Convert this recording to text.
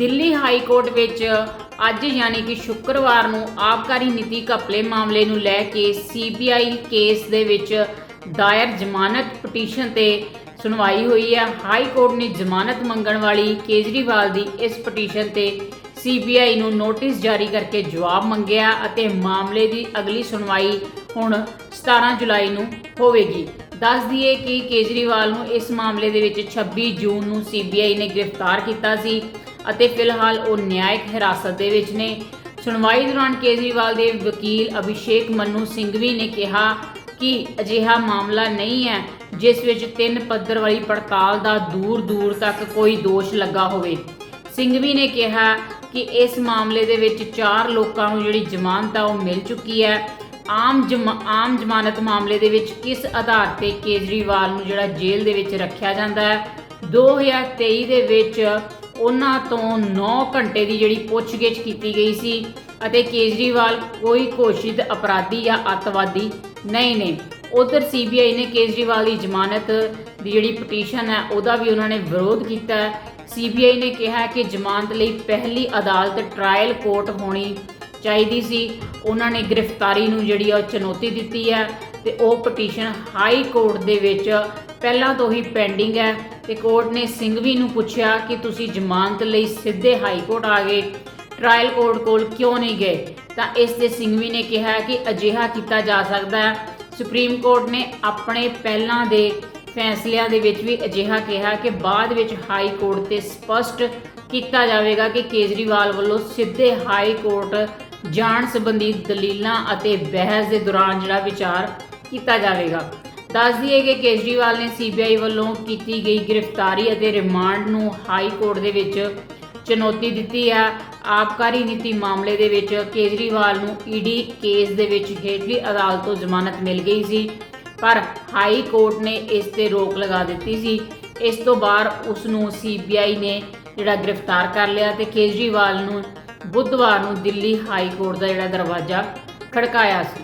Delhi high court ਵਿੱਚ ਅੱਜ ਯਾਨੀ ਕਿ ਸ਼ੁੱਕਰਵਾਰ ਨੂੰ ਆਬਕਾਰੀ ਨੀਤੀ ਘਪਲੇ ਮਾਮਲੇ ਨੂੰ ਲੈ ਕੇ ਸੀਬੀਆਈ ਕੇਸ ਦੇ ਵਿੱਚ ਦਾਇਰ ਜ਼ਮਾਨਤ ਪਟੀਸ਼ਨ ਤੇ ਸੁਣਵਾਈ ਹੋਈ ਹੈ। ਹਾਈ ਕੋਰਟ ਨੇ ਜ਼ਮਾਨਤ ਮੰਗਣ ਵਾਲੀ ਕੇਜਰੀਵਾਲ ਦੀ ਇਸ ਪਟੀਸ਼ਨ ਤੇ ਸੀਬੀਆਈ ਨੂੰ ਨੋਟਿਸ ਜਾਰੀ ਕਰਕੇ ਜਵਾਬ ਮੰਗਿਆ ਅਤੇ ਮਾਮਲੇ ਦੀ ਅਗਲੀ ਸੁਣਵਾਈ ਹੁਣ 17 ਜੁਲਾਈ ਨੂੰ ਹੋਵੇਗੀ। ਦੱਸ ਦਈਏ ਕਿ ਕੇਜਰੀਵਾਲ ਨੂੰ ਇਸ ਮਾਮਲੇ ਦੇ ਵਿੱਚ 26 ਜੂਨ ਨੂੰ ਸੀਬੀਆਈ ਨੇ ਗ੍ਰਿਫਤਾਰ ਕੀਤਾ ਸੀ ਅਤੇ ਫਿਲਹਾਲ ਉਹ ਨਿਆਇਕ ਹਿਰਾਸਤ ਦੇ ਵਿੱਚ ਨੇ। ਸੁਣਵਾਈ ਦੌਰਾਨ ਕੇਜਰੀਵਾਲ ਦੇ ਵਕੀਲ ਅਭਿਸ਼ੇਕ ਮੰਨੂ ਸਿੰਘਵੀ ਨੇ ਕਿਹਾ ਕਿ ਅਜਿਹਾ ਮਾਮਲਾ ਨਹੀਂ ਹੈ, ਜਿਸ ਵਿੱਚ ਤਿੰਨ ਪੱਧਰ ਵਾਲੀ ਪੜਤਾਲ ਦਾ ਦੂਰ ਦੂਰ ਤੱਕ ਕੋਈ ਦੋਸ਼ ਲੱਗਾ ਹੋਵੇ। ਸਿੰਘਵੀ ਨੇ ਕਿਹਾ ਕਿ ਇਸ ਮਾਮਲੇ ਦੇ ਵਿੱਚ ਚਾਰ ਲੋਕਾਂ ਨੂੰ ਜਿਹੜੀ ਜ਼ਮਾਨਤ ਆ ਉਹ ਮਿਲ ਚੁੱਕੀ ਹੈ। ਆਮ ਜਮਾ- ਆਮ ਜ਼ਮਾਨਤ ਮਾਮਲੇ ਦੇ ਵਿੱਚ ਕਿਸ ਆਧਾਰ ਤੇ ਕੇਜਰੀਵਾਲ ਨੂੰ ਜਿਹੜਾ ਜੇਲ੍ਹ ਦੇ ਵਿੱਚ ਰੱਖਿਆ ਜਾਂਦਾ ਹੈ। 2023 ਦੇ ਵਿੱਚ ਉਹਨਾਂ ਤੋਂ 9 ਘੰਟੇ ਦੀ ਜਿਹੜੀ ਪੁੱਛਗਿੱਛ ਕੀਤੀ ਗਈ ਸੀ ਅਤੇ ਕੇਜਰੀਵਾਲ ਕੋਈ ਘੋਸ਼ਿਤ ਅਪਰਾਧੀ ਜਾਂ ਅੱਤਵਾਦੀ ਨਹੀਂ ਨੇ। ਉਧਰ ਸੀਬੀਆਈ ਨੇ ਕੇਜਰੀਵਾਲ ਦੀ ਜ਼ਮਾਨਤ ਦੀ ਜਿਹੜੀ ਪਟੀਸ਼ਨ ਹੈ, ਉਹਦਾ ਵੀ ਉਹਨਾਂ ਨੇ ਵਿਰੋਧ ਕੀਤਾ ਹੈ। ਸੀਬੀਆਈ ਨੇ ਕਿਹਾ ਕਿ ਜ਼ਮਾਨਤ ਲਈ ਪਹਿਲੀ ਅਦਾਲਤ ਟ੍ਰਾਇਲ ਕੋਰਟ ਹੋਣੀ ਚਾਹੀਦੀ ਸੀ। ਉਹਨਾਂ ਨੇ ਗ੍ਰਿਫਤਾਰੀ ਨੂੰ ਜਿਹੜੀ ਆ ਉਹ ਚੁਣੌਤੀ ਦਿੱਤੀ ਹੈ ਤੇ ਉਹ ਪਟੀਸ਼ਨ ਹਾਈ ਕੋਰਟ ਦੇ ਵਿੱਚ ਪਹਿਲਾਂ ਤੋਂ ਹੀ ਪੈਂਡਿੰਗ ਹੈ ਤੇ ਕੋਰਟ ਨੇ ਸਿੰਘਵੀ ਨੂੰ ਪੁੱਛਿਆ ਕਿ ਤੁਸੀਂ ਜ਼ਮਾਨਤ ਲਈ ਸਿੱਧੇ ਹਾਈ ਕੋਰਟ ਆ ਗਏ, ਟ੍ਰਾਇਲ ਕੋਰਟ ਕੋਲ ਕਿਉਂ ਨਹੀਂ ਗਏ? ਤਾਂ ਇਸ 'ਤੇ ਸਿੰਘਵੀ ਨੇ ਕਿਹਾ ਕਿ ਅਜਿਹਾ ਕੀਤਾ ਜਾ ਸਕਦਾ ਹੈ। ਸੁਪਰੀਮ ਕੋਰਟ ਨੇ ਆਪਣੇ ਪਹਿਲਾਂ ਦੇ ਫੈਸਲਿਆਂ ਦੇ ਵਿੱਚ ਵੀ ਅਜਿਹਾ ਕਿਹਾ ਕਿ ਬਾਅਦ ਵਿੱਚ ਹਾਈ ਕੋਰਟ ਤੇ ਸਪਸ਼ਟ ਕੀਤਾ ਜਾਵੇਗਾ ਕਿ ਕੇਜਰੀਵਾਲ ਵੱਲੋਂ ਸਿੱਧੇ ਹਾਈ ਕੋਰਟ ਜਾਣ ਸੰਬੰਧੀ ਦਲੀਲਾਂ ਅਤੇ ਬਹਿਸ ਦੇ ਦੌਰਾਨ ਜਿਹੜਾ ਵਿਚਾਰ ਕੀਤਾ ਜਾਵੇਗਾ। ਦੱਸ ਦਈਏ ਕਿ ਕੇਜਰੀਵਾਲ ਨੇ ਸੀਬੀਆਈ ਵੱਲੋਂ ਕੀਤੀ ਗਈ ਗ੍ਰਿਫਤਾਰੀ ਅਤੇ ਰਿਮਾਂਡ ਨੂੰ ਹਾਈ ਕੋਰਟ ਦੇ ਵਿੱਚ ਚੁਣੌਤੀ ਦਿੱਤੀ ਹੈ। ਆਬਕਾਰੀ ਨੀਤੀ ਮਾਮਲੇ ਦੇ ਵਿੱਚ ਕੇਜਰੀਵਾਲ ਨੂੰ ਈਡੀ ਕੇਸ ਦੇ ਵਿੱਚ ਹੇਠਲੀ ਅਦਾਲਤ ਤੋਂ ਜ਼ਮਾਨਤ ਮਿਲ ਗਈ ਸੀ, ਪਰ ਹਾਈ ਕੋਰਟ ਨੇ ਇਸ ਤੇ ਰੋਕ ਲਗਾ ਦਿੱਤੀ ਸੀ। ਇਸ ਤੋਂ ਬਾਅਦ ਉਸ ਨੂੰ ਸੀਬੀਆਈ ਨੇ ਜਿਹੜਾ ਗ੍ਰਿਫਤਾਰ ਕਰ ਲਿਆ ਤੇ ਕੇਜਰੀਵਾਲ ਨੂੰ ਬੁੱਧਵਾਰ ਨੂੰ ਦਿੱਲੀ ਹਾਈ ਕੋਰਟ ਦਾ ਜਿਹੜਾ ਦਰਵਾਜ਼ਾ ਖੜਕਾਇਆ ਸੀ।